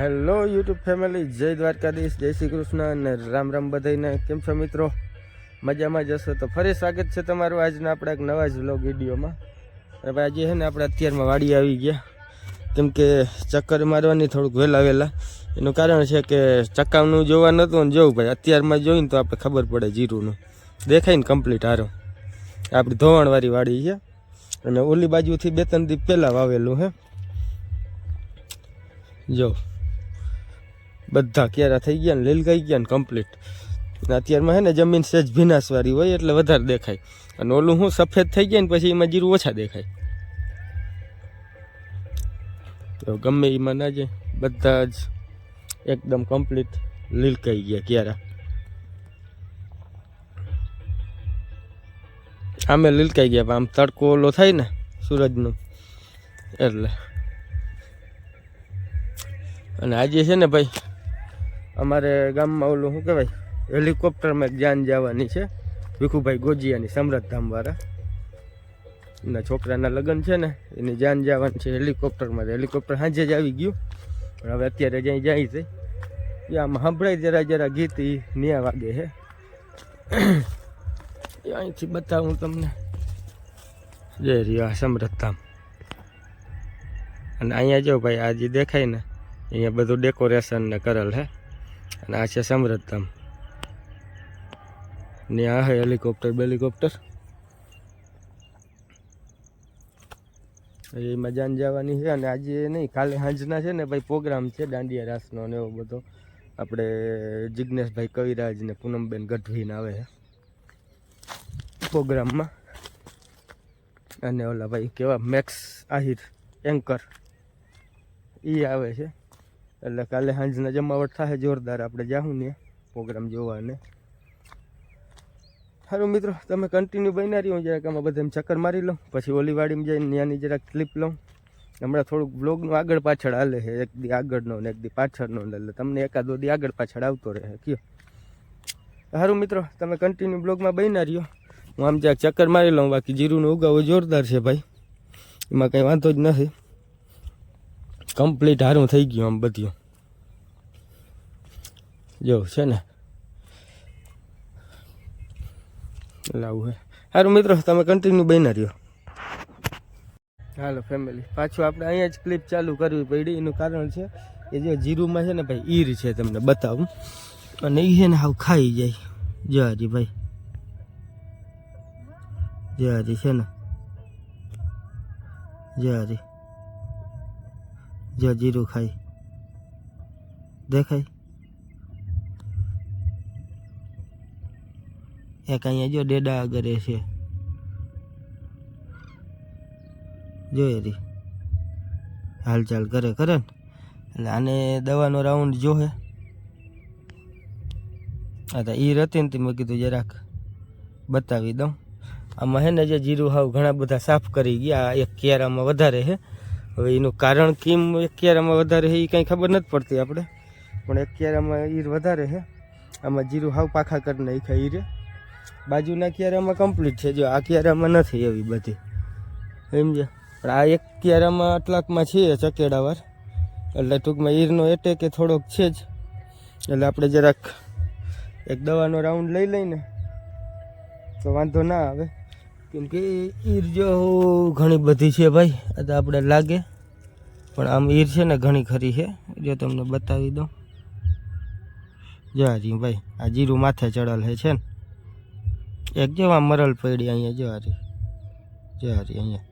Hello YouTube family, જય દ્વારકાધીશ, જય શ્રી કૃષ્ણ અને રામ રામ બધાને કેમ છો મિત્રો? મજામાં જશો તો ફરી સ્વાગત છે તમારું આજના આપણા એક નવા જ વ્લોગ વિડીયોમાં. અને ભાઈ, આજે છે ને આપણે અત્યારમાં વાડી આવી ગયા. કેમ કે ચક્કર મારવાની થોડુંક વહેલા વહેલા. એનું કારણ છે કે ચક્કાનું જોવા નહોતું ને જોવું ભાઈ. અત્યારમાં જોઈને તો આપણે ખબર પડે જીરુંનું. દેખાય ને કમ્પ્લીટ હારો. આપણી ધોવાણવાળી વાડી છે. અને ઓલી બાજુથી બે ત્રણ દી પહેલાં વાવેલું હે. જો. બધા ક્યારા થઈ ગયા ને લીલગાઈ ગયા ને કમ્પ્લીટ અત્યારમાં છે ને જમીન સહેજ ભીનાસવાળી હોય એટલે વધારે દેખાય. અને ઓલું હું સફેદ થઈ ગયા ને પછી એમાં જીરું ઓછા દેખાય. તો ગમે એમાં ના જાય, બધા જ એકદમ કમ્પ્લીટ લીલકાઈ ગયા ક્યારા. આમે લીલકાઈ ગયા આમ તડકો ઓલો થાય ને સૂરજનો, એટલે. અને આજે છે ને ભાઈ અમારે ગામમાં ઓલું શું કહેવાય? હેલિકોપ્ટરમાં જાન જવાની છે, ભીખુભાઈ ગોજિયાની સમરથ ધામવાળા. એના છોકરાના લગ્ન છે ને, એની જાન જવાની છે હેલિકોપ્ટરમાં. હેલિકોપ્ટર સાંજે જ આવી ગયું. પણ હવે અત્યારે જ્યાં જાય છે. આમ સાંભળાય જરા જરા ગીત એ ન્યા વાગે છે અહીંથી બતાવું તમને. જય રિયા ધામ. અને અહીંયા જો ભાઈ આજે દેખાય ને, અહીંયા બધું ડેકોરેશન ને કરેલ હે. અને આ છે સમૃદ્ધમ ને આ હે હેલિકોપ્ટર બેલિકોપ્ટર એમાં જાન જવાની છે અને આજે નહીં, કાલે સાંજના છે ને ભાઈ પ્રોગ્રામ છે, દાંડિયા રાસનો ને એવો બધો. આપણે જિજ્ઞેશભાઈ કવિરાજ ને પૂનમબેન ગઢવીને આવે છે પ્રોગ્રામમાં. અને ઓલા ભાઈ કેવા, મેક્સ આહિર, એન્કર. એ આવે છે. એટલે કાલે સાંજના જમાવટ થાય જોરદાર. આપણે જાહું ને પ્રોગ્રામ જોવાને. સારું મિત્રો, તમે કન્ટિન્યુ બન્યા રહ્યો, જરાક આમાં બધા ચક્કર મારી લઉં, પછી ઓલી વાડીમાં જઈને ત્યાંની જરાક ક્લિપ લઉં. હમણાં થોડુંક બ્લોગનું આગળ પાછળ હાલે છે, એક દી આગળનો ને એક દી પાછળનો એટલે તમને એકાદો દી આગળ પાછળ આવતો રહે, કયો. સારું મિત્રો, તમે કન્ટિન્યુ બ્લોગમાં બન્યા રહ્યો. હું આમ જરાક ચક્કર મારી લઉં, બાકી જીરુંનું ઉગાવો જોરદાર છે ભાઈ. એમાં કંઈ વાંધો જ નથી. કમ્પ્લીટ હારું થઈ ગયું આમ બધું. જો, છે ને? લાવું હે. સારું મિત્રો, તમે કન્ટિન્યુ બના રહ્યો. હાલો ફેમિલી પાછું આપણે અહીંયા જ ક્લિપ ચાલુ કરવી પડી. એનું કારણ છે એ જો જીરુમાં છે ને ભાઈ, ઈર છે તમને બતાવું. અને એ છે ને હાવ ખાઈ જાય. જો હાજી ભાઈ. જો હાજી છે ને? જો હાજી જો જીરું ખાઈ. દેખાય? એક અહીંયા જો ડેડા કરે એ છે. જોઈએ રી. હાલચાલ કરે કરે ને. એટલે આને દવાનો રાઉન્ડ જોહે હા. તો ઈ હતી ને મેં કીધું જરાક બતાવી દઉં. આમાં હે ને જે જીરું હાવ ઘણા બધા સાફ કરી ગયા એક કિયારામાં વધારે છે હવે એનું કારણ કેમ એક કિયારામાં વધારે છે એ કંઈ ખબર નથી પડતી આપણે. પણ એક કિયારામાં ઈર વધારે છે આમાં જીરું હાવ પાખા કરી નાખ્યા ઈરે બાજુના કિયારામાં કમ્પ્લીટ છે. જો આ કિયારામાં નથી એવી બધી. સમજ્યા? પણ આ એક કિયારામાં આટલાકમાં છે ચકેડાવાર. એટલે ટૂંકમાં ઈરનો એટેક એ થોડોક છે જ. એટલે આપણે જરાક એક દવાનો રાઉન્ડ લઈ લઈને તો વાંધો ના આવે. કેમ કે ઈર જો ઘણી બધી છે ભાઈ. આ તો આપણે લાગે. પણ આમ ઈર છે ને ઘણી ખરી છે. જો તમને બતાવી દઉં. જો હાજી ભાઈ. આ જીરું માથે ચડેલ છે ને. એક જો આ મરલ પડી અહીંયા, જો હારી. જો હારી અહીંયા.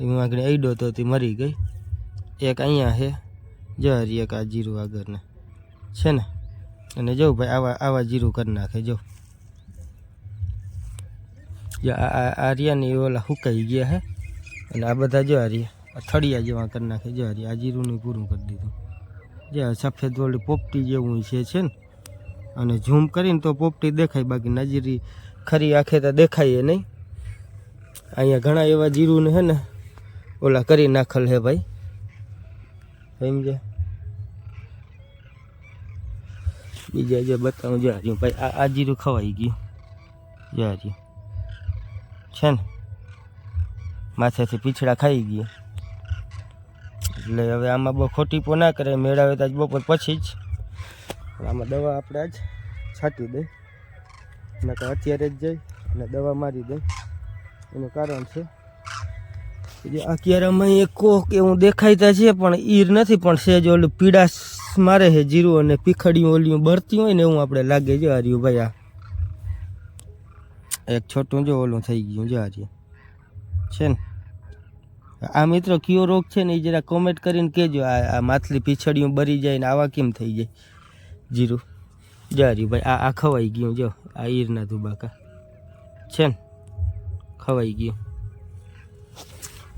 એમાં આગળ અઈડો તો તે મરી ગઈ. એક અહીંયા છે. જો હારી એક આ જીરું આગળને. છે ને? અને જો ભાઈ, આવા આવા જીરું કરી નાખે, જો. આર્યાની ઓલા હુકાઈ ગયા હે. અને આ બધા જો હારી થળિયા જેવા કરી નાખે, જો હારી. આ જીરુંનું પૂરું કરી દીધું. જે સફેદ ઓલી પોપટી જેવું છે ને? અને ઝૂમ કરીને તો પોપટી દેખાય, બાકી નજીરી ખરી આંખે તો દેખાય નહીં. અહીંયા ઘણા એવા જીરુંને હે ને, ઓલા કરી નાખેલ હે ભાઈ. સમજે બીજા જે બતાવું, જા રહ્યું ભાઈ, આ જીરું ખવાઈ ગયું. જા રહ્યું. છે ને? માથેથી પીછડા ખાઈ ગયા. એટલે હવે આમાં બહુ ખોટીપો ના કરે, મેળાવે તો બપોર પછી જ. આમાં દવા આપણે આજ છાંટી દઈ નકર અત્યારે જ જઈ અને દવા મારી દઈ. એનું કારણ છે આ ક્યારામાં એક કોક એવું દેખાયતા છે, પણ ઈર નથી, પણ સેજ ઓલું પીડાશ મારે છે જીરું અને પીખડિયું ઓલિયું બરતી હોય ને એવું આપણે લાગે છે હાર્યું ભાઈ આ. એક છોટું જો ઓલું થઈ ગયું જો હાર્યું છે ને? આ મિત્રો કયો રોગ છે ને એ જરા કોમેન્ટ કરીને કહેજો. આ માથલી પીછડિયું બરી જાય ને આવા કેમ થઈ જાય જીરું? જારી ભાઈ, આ આ ખવાઈ ગયું, જો, આ ઈરના ધુબાકા. છે ને? ખવાઈ ગયું.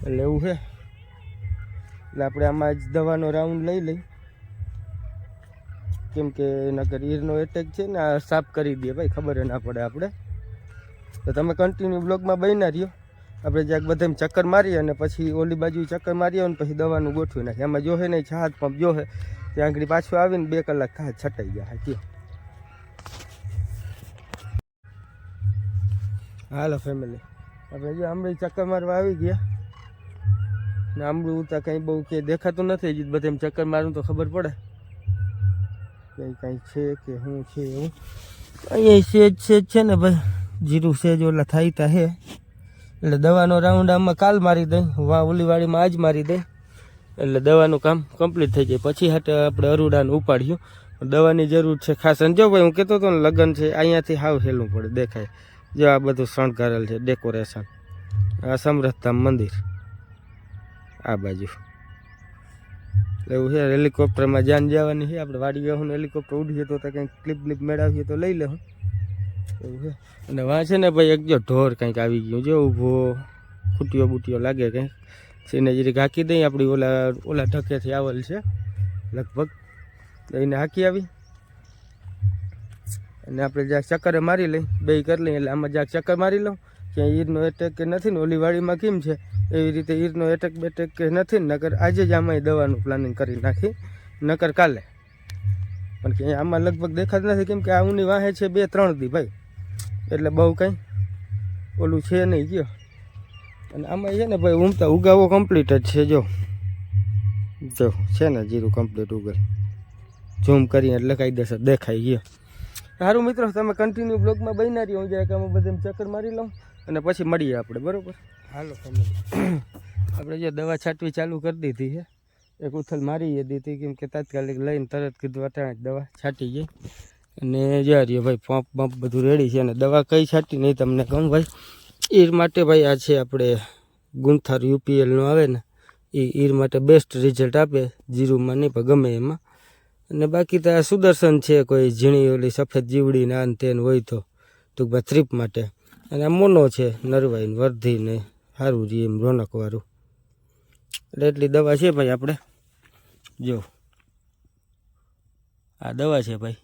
એટલે એવું છે. એટલે આપણે આમાં જ દવાનો રાઉન્ડ લઈ લઈ. કેમ કે નગર ઈરનો એટેક છે ને, આ સાફ કરી દે ભાઈ, ખબર ના પડે આપણે. તો તમે કન્ટિન્યુ બ્લોગમાં બન્યા રહ્યો. આપણે જ્યાંક બધાને ચક્કર મારીએ અને પછી ઓલી બાજુ ચક્કર મારીએ ને પછી દવાનું ગોઠવી નાખીએ એમાં જોહે નહીં છાત પંપ જોહે ત્યાં આગળ પાછું આવીને બે કલાક થાય, છટાઈ ગયા, હા હાલો ફેમિલી આપણે જો આંબળી ચક્કર મારવા આવી ગયા. ને આમળું ઉતા કંઈ બહુ કે દેખાતું નથી, હજી બધે ચક્કર મારું તો ખબર પડે. કંઈ કાંઈ છે કે શું છે એવું. અહીંયા સેજ સેજ છે ને ભાઈ. જીરું સેજ ઓલા થાય તા હે. એટલે દવાનો રાઉન્ડ આમાં કાલ મારી દઈ. વા ઓલીવાડીમાં આજ મારી દઈ. એટલે દવાનું કામ કમ્પ્લીટ થઈ જાય. પછી હાટે આપણે અરુડાને ઉપાડ્યું દવાની જરૂર છે ખાસ. અને જો ભાઈ હું કહેતો હતો ને, લગ્ન છે, અહીંયાથી હાવ હેલું પડે, દેખાય. જો આ બધું શણગારેલ છે ડેકોરેશન આ સમરથધામ મંદિર. આ બાજુ. એવું છે, હેલિકોપ્ટરમાં જાન જવાની છે, આપણે વાડી ગયું હેલિકોપ્ટર ઉડીએ તો કંઈક ક્લિપ બ્લિપ મેળવીએ તો લઈ લેવું એવું છે. અને વાં છે ને ભાઈ, એક જો ઢોર કંઈક આવી ગયું, જો ઊભો. ખૂટીઓ બૂટીઓ લાગે કંઈક. એને જરીક હાકી દઈ આપણી ઓલા ઓલા ઢકેથી આવેલ છે, લગભગ. એને હાકી આવી. અને આપણે જ્યાં ચક્કરે મારી લઈ, બે કરી લઈએ એટલે આમાં જ્યાં ચક્કર મારી લઉં ક્યાં ઈરનો એટેક કે નથી ને ઓલી વાડીમાં કેમ છે, એવી રીતે ઈરનો એટેક બેટેક કે નથી ને, નકર આજે જ આમાં દવાનું પ્લાનિંગ કરી નાખી, નકર કાલે. પણ કે આમાં લગભગ દેખાતું નથી, કેમ કે આ ઊની વાહે છે બે ત્રણ દી ભાઈ. એટલે બહુ કંઈ ઓલું છે નહીં ગયો. અને આમાં છે ને ભાઈ ઉમતા ઉગાવો કમ્પ્લીટ જ છે, જો. જો, છે ને જીરું કમ્પ્લીટ ઉગલ. ઝૂમ કરીને એટલે દેશે, દેખાઈ ગયો. સારું મિત્રો તમે કન્ટિન્યુ બ્લોગમાં બનના રહ્યો. હું જરાક અમે બધે ચક્કર મારી લઉં અને પછી મળીએ આપણે બરાબર? હાલો આપણે જે દવા છાંટવી ચાલુ કરી દીધી છે. એક ઉથલ મારી દીધી કેમ કે તાત્કાલિક લઈને તરત કીધું અટાણે જ દવા છાંટી જાય અને જ્યાં રહ્યો ભાઈ પંપ પંપ બધું રેડી છે અને દવા કઈ છાંટી નહીં તમને કહું ભાઈ. ઈર માટે ભાઈ આ છે આપણે ગુંથાર યુપીએલનું આવે ને એ ઈર માટે બેસ્ટ રિઝલ્ટ આપે જીરુમાં નહીં પણ ગમે એમાં. અને બાકી તો આ સુદર્શન છે કોઈ ઝીણી ઓલી સફેદ જીવડી ને આન તેન હોય તો, ટૂંકમાં થ્રીપ માટે. અને આ મોનો છે નરવાઈને વર્ધીને સારું રહે એમ રોનકવાળું એટલે એટલી દવા છે ભાઈ આપણે? જો. આ દવા છે ભાઈ.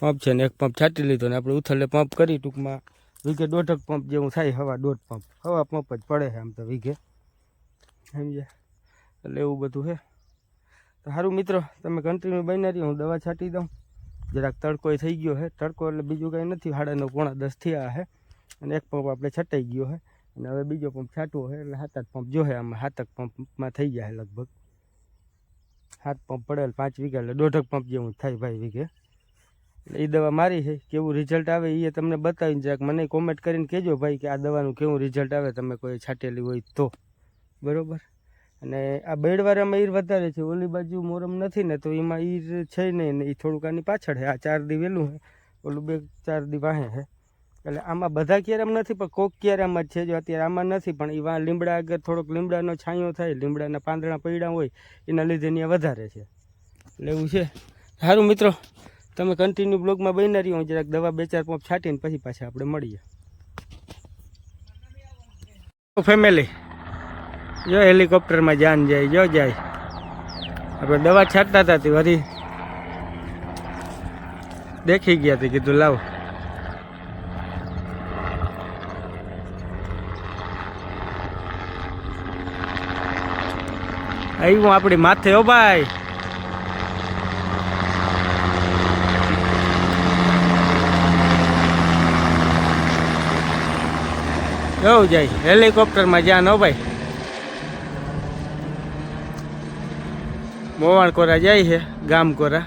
પંપ છે ને એક પંપ છાંટી લીધો ને આપણે ઉથલે પંપ કરી ટૂંકમાં. વીઘે દોઢક પંપ જેવું થાય હવા દોઢ પંપ. હવા પંપ જ પડે છે આમ તો વીઘે. સમજ્યા? એટલે એવું બધું છે. તો સારું મિત્રો, તમે કન્ટિન્યુ બની રહી, હું દવા છાંટી દઉં. જરાક તડકો થઈ ગયો છે તડકો એટલે બીજું કાંઈ નથી સાડા નવ પોણા દસ થયા છે અને એક પંપ આપણે છટાઈ ગયો છે અને હવે બીજો પંપ છાંટવો છે એટલે સાત આઠ પંપ જોશે આમાં સાતક પંપમાં થઈ જાય લગભગ. સાત પંપ પડેલ પાંચ વીઘા, એટલે દોઢક પંપ જેવું થાય ભાઈ વીઘે. એટલે એ દવા મારી છે કેવું રિઝલ્ટ આવે એ તમને બતાવીને જરાક મને કોમેન્ટ કરીને કહેજો ભાઈ કે આ દવાનું કેવું રિઝલ્ટ આવે, તમે કોઈ છાંટેલી હોય તો. બરોબર? અને આ બેડવાળામાં ઈર વધારે છે, ઓલી બાજુ મોરમ નથી ને, તો એમાં ઈર છે નહીં ને એ થોડુંક આની પાછળ છે આ ચાર દી વહેલું છે ઓલું બે ચાર દી વાહે છે એટલે આમાં બધા ક્યારેમ નથી, પણ કોક ક્યારેમાં જ છે, જો અત્યારે આમાં નથી, પણ એ વાં લીમડા આગળ થોડોક લીમડાનો છાંયો થાય, લીમડાના પાંદડા પૈડા હોય, એના લીધે ત્યાં વધારે છે. એટલે એવું છે. સારું મિત્રો, તમે કન્ટિન્યુ બ્લોગમાં બની રહ્યો, હું જરાક દવા બે ચાર પંપ છાંટીને પછી પાછા આપણે મળીએ. ફેમિલી જો હેલિકોપ્ટરમાં જાન જાય, જો જાય. આપણે દવા છાંટતા હતા તે વરી દેખી ગયા તે કીધું, લાવ. આવ્યું આપણી માથે હો ભાઈ. કેવું જાય, હેલિકોપ્ટરમાં જ્યાં હો ભાઈ. મોવાણ કોરા જાય છે, ગામ કોરા.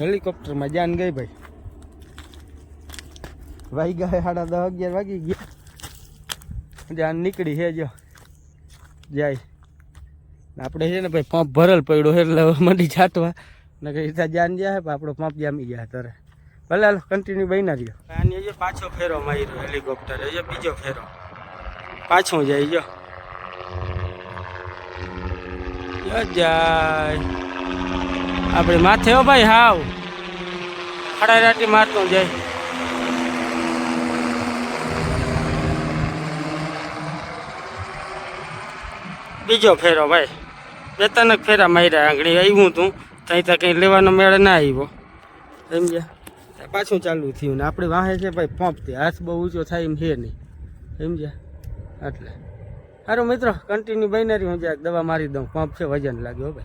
હેલિકોપ્ટરમાં જાન ગઈ ભાઈ. વાગી ગયા સાડા દસ, અગિયાર વાગી ગયા. જાન નીકળી છે જો. જાય. આપણે છે ને ભાઈ પંપ ભરેલ પડ્યો એટલે મંડી છાંટવા ને કઈ જાન પણ આપણો પંપ જામી ગયા તારે ભલે, હાલો કન્ટિન્યુ બન્યા રહ્યો આની પાછો ફેરો માર્યો હેલિકોપ્ટર હજી બીજો ફેરો. પાછો જાય, જો. જાય. આપણે માથે હો ભાઈ, હાવ. ખડારાટી મારતો જાય. બીજો ફેરો ભાઈ. બે ત્રણ ફેરા માર્યા આંગળી, આવ્યું તું. ત્યાં ત્યાં કંઈ લેવાનો મેળ ના આવ્યો. સમજ્યા? પાછું ચાલુ થયું ને આપણે વાહે છે ભાઈ પંપથી હાથ બહુ ઊંચો થાય એમ છે નહીં. સમજ્યા? એટલે. સારું મિત્રો કન્ટિન્યુ બની રહ્યું હું જ્યાં દવા મારી દઉં. પંપ છે, વજન લાગ્યો ભાઈ.